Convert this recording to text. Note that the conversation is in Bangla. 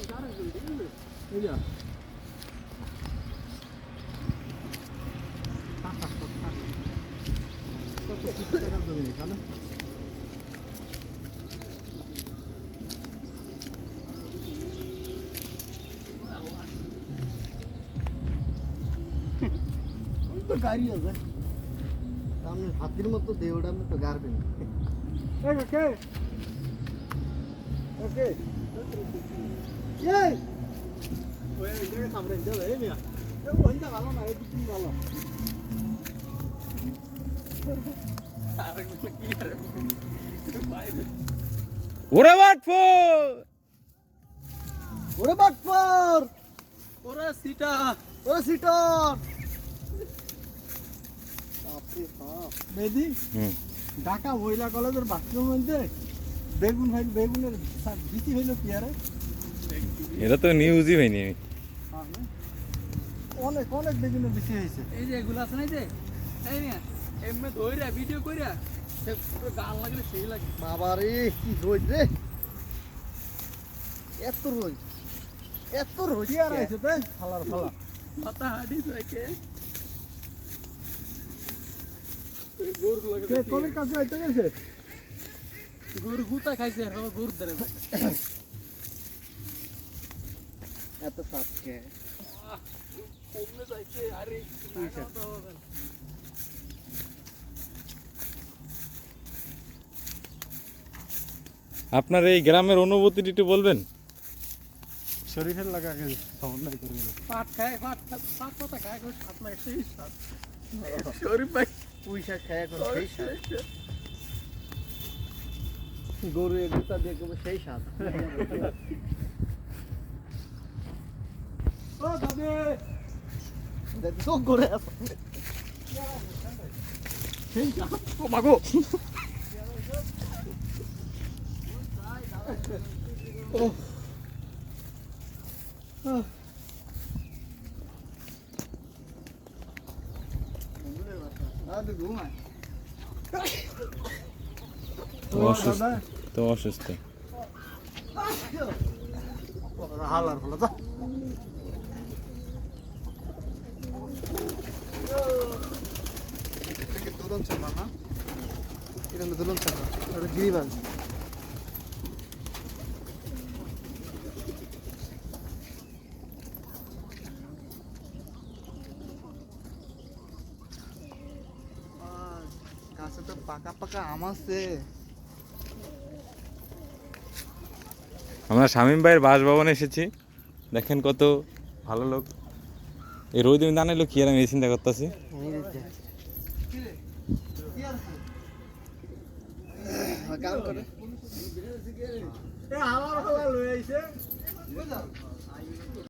Yeah. Dominicana. तो गाड़ी है सामने हाथी मत तो देवड़ा में तो गार भी नहीं ওকে এই ওই জায়গায় সামনে যাবে এই মিয়া এই ওইটা ভালো না এই দিকই ভালো ওরে বাটফোর! ওরে বাটপার ওরা সিটা! ওরে সিটর বাপরে বাপ। হুম। ঢাকা মহিলা কলেজের বাথরুম মধ্যে? বেগুন বেগুনের হইল এটা তো নিউজই হয়নি। আমি অনেক অনেক বেগুনের হয়েছে। এই যে এগুলো আছে না যে? এই এমনি ধইরা ভিডিও কইরা গাল লাগলে সেই লাগে। বাবা রে কি রোজ রে। এত রোজ এত রোজ আর আছে তে? ফালার ফালা মাথা হাডি থাকে। গরু লাগে কে কাছে আইতে গেছে? গরু গুতা খাইছে আর বাবা ধরে এত সাপ কে যাইছে আরে আপনার এই গ্রামের অনুভূতিটি একটু বলবেন? শরীরের লাগা গেছে সমন্বয় করে গেল। পাট খায় পাট পাট পাতা খায় লাগে সেই সাত শরীর ভাই খায় এখন সেই স্বাদ। গরু এ গুতা দিয়ে করব সেই স্বাদ। ঘুমায় তো অসুস্থ তো অসুস্থ। হালার ফলে তো দুলন চাপা না এটা দুলন চাপা এটা গিরিবাজ গাছে তো পাকা পাকা আম আছে। আমরা শামীম ভাইয়ের বাসভবনে এসেছি। দেখেন কত ভালো লোক। এই রোদ দিন জানাইলো কি আর আমি চিন্তা করতেছি?